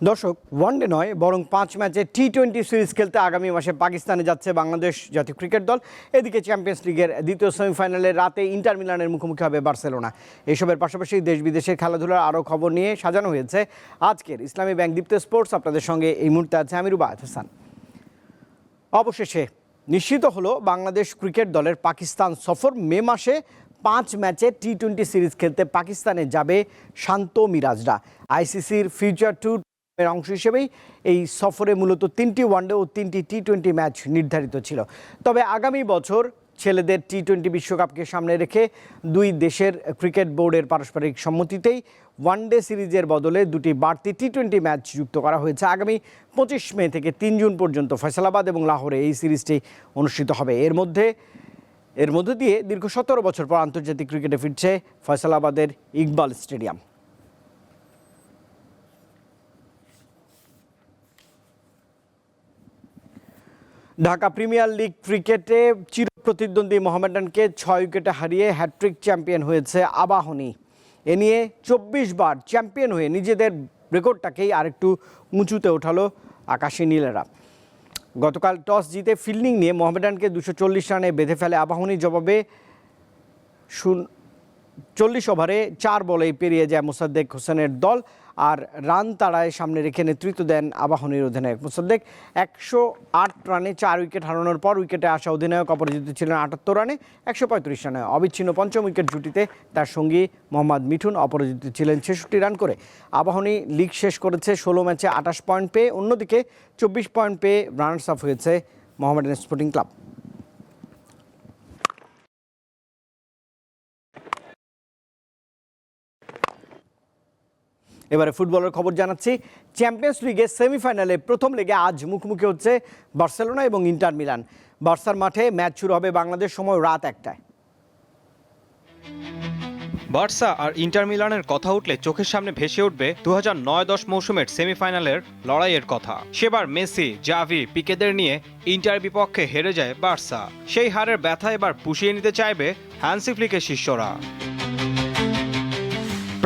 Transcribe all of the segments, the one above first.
দর্শক ওয়ানডে নয়, বরং পাঁচ ম্যাচে টি টোয়েন্টি সিরিজ খেলতে আগামী মাসে পাকিস্তানে যাচ্ছে বাংলাদেশ জাতীয় ক্রিকেট দল। এদিকে চ্যাম্পিয়ন্স লিগের দ্বিতীয় সেমিফাইনালে রাতে ইন্টার মিলানের মুখোমুখি হবে বার্সেলোনা। এসবের পাশাপাশি দেশ বিদেশের খেলাধুলার আরও খবর নিয়ে সাজানো হয়েছে আজকের ইসলামী ব্যাংক দীপ্ত স্পোর্টস। আপনাদের সঙ্গে এই মুহূর্তে আছে আমি রুবা হাসান অবশেষে নিশ্চিত হলো বাংলাদেশ ক্রিকেট দলের পাকিস্তান সফর মে মাসে পাঁচ ম্যাচে টি টোয়েন্টি সিরিজ খেলতে পাকিস্তানে যাবে শান্ত মিরাজরা। আইসিসির ফিউচার ট্যুর এর অংশ হিসেবেই এই সফরে মূলত তিনটি ওয়ানডে ও তিনটি টি টোয়েন্টি ম্যাচ নির্ধারিত ছিল। তবে আগামী বছর ছেলেদের টি টোয়েন্টি বিশ্বকাপকে সামনে রেখে দুই দেশের ক্রিকেট বোর্ডের পারস্পরিক সম্মতিতেই ওয়ানডে সিরিজের বদলে দুটি বাড়তি টি টোয়েন্টি ম্যাচ যুক্ত করা হয়েছে। আগামী পঁচিশ মে থেকে তিন জুন পর্যন্ত ফয়সালাবাদ এবং লাহোরে এই সিরিজটি অনুষ্ঠিত হবে। এর মধ্যে, এর মধ্য দিয়ে দীর্ঘ সতেরো বছর পর আন্তর্জাতিক ক্রিকেটে ফিরছে ফয়সালাবাদের Iqbal stadium. Dhaka Premier League ক্রিকেটে চিরপ্রতিদ্বন্দ্বী মোহামেডানকে ছয় উইকেটে হারিয়ে হ্যাট্রিক চ্যাম্পিয়ন হয়েছে আবাহনী। এ নিয়ে চব্বিশ বার চ্যাম্পিয়ন হয়ে নিজেদের রেকর্ডটাকেই আরেকটু উঁচুতে ওঠালো আকাশী নীলেরা। গতকাল টস জিতে ফিল্ডিং নিয়ে মোহামেডানকে দুশো চল্লিশ রানে বেঁধে ফেলে আবাহনী জবাবে চল্লিশ ওভারে চার বলেই পেরিয়ে যায় মোসাদ্দেক হোসেনের দল আর রান তাড়ায় সামনে রেখে নেতৃত্ব দেন আবাহনীর অধিনায়ক মোসাদ্দেক। একশো আট রানে চার উইকেট হারানোর পর উইকেটে আসা অধিনায়ক অপরাজিত ছিলেন আটাত্তর রানে, একশো পঁয়ত্রিশ রানে। অবিচ্ছিন্ন পঞ্চম উইকেট জুটিতে তার সঙ্গী মোহাম্মদ মিঠুন অপরাজিত ছিলেন ছেষট্টি রান করে। আবাহনী লিগ শেষ করেছে ষোলো ম্যাচে আঠাশ পয়েন্ট পেয়ে, অন্যদিকে চব্বিশ পয়েন্ট পেয়ে রানার্স আপ হয়েছে মোহামেডান স্পোর্টিং ক্লাব। এবারে ফুটবলের খবর জানাচ্ছি। চ্যাম্পিয়ন্স লিগের সেমিফাইনালে প্রথম লেগে আজ মুখোমুখি হচ্ছে বার্সেলোনা এবং ইন্টার মিলান। বার্সার মাঠে ম্যাচ শুরু হবে বাংলাদেশ সময় রাত একটায়। বার্সা আর ইন্টার মিলানের কথা উঠলে চোখের সামনে ভেসে উঠবে দু হাজার নয় দশ মৌসুমের সেমিফাইনালের লড়াইয়ের কথা। সেবার মেসি, জাভি, পিকেদের নিয়ে ইন্টার বিপক্ষে হেরে যায় বার্সা। সেই হারের ব্যথা এবার পুষিয়ে নিতে চাইবে হ্যান্সি ফ্লিকের শিষ্যরা।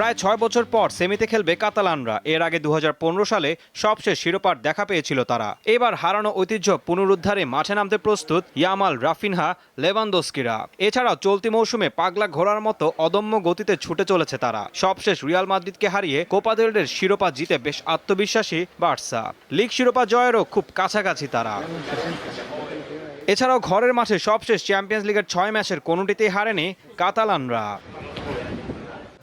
প্রায় ছয় বছর পর সেমিতে খেলবে কাতালানরা। এর আগে দু হাজার পনেরো সালে সবশেষ শিরোপার দেখা পেয়েছিল তারা। এবার হারানো ঐতিহ্য পুনরুদ্ধারে মাঠে নামতে প্রস্তুত ইয়ামাল, রাফিনহা, লেভানদোস্কিরা। এছাড়াও চলতি মৌসুমে পাগলা ঘোড়ার মতো অদম্য গতিতে ছুটে চলেছে তারা। সবশেষ রিয়াল মাদ্রিদকে হারিয়ে কোপা দেল রের শিরোপা জিতে বেশ আত্মবিশ্বাসী বার্সা। লিগ শিরোপা জয়েরও খুব কাছাকাছি তারা। এছাড়াও ঘরের মাঠে সবশেষ চ্যাম্পিয়ন্স লিগের ছয় ম্যাচের কোনোটিতেই হারেনি কাতালানরা।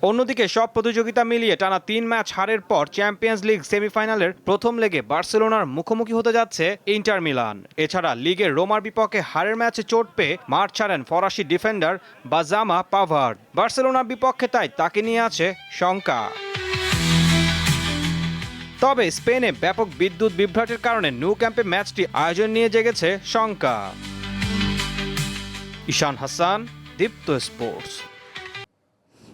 অন্যদিকে সব প্রতিযোগিতা মিলিয়ে টানা তিন ম্যাচ হারের পর চ্যাম্পিয়ন্স লিগ সেমিফাইনালের প্রথম লেগে বার্সেলোনার মুখোমুখি হতে যাচ্ছে ইন্টার মিলান। এছাড়া লিগের রোমার বিপক্ষে হারের ম্যাচে চোট পেয়ে মাঠ ছাড়েন ফরাসি ডিফেন্ডার বাজামা পাভার্ড বার্সেলোনার বিপক্ষে তাই তাকে নিয়ে আছে শঙ্কা। তবে স্পেনে ব্যাপক বিদ্যুৎ বিভ্রাটের কারণে নিউ ক্যাম্পে ম্যাচটি আয়োজন নিয়ে জেগেছে শঙ্কা। ঈশান হাসান, দীপ্ত স্পোর্টস।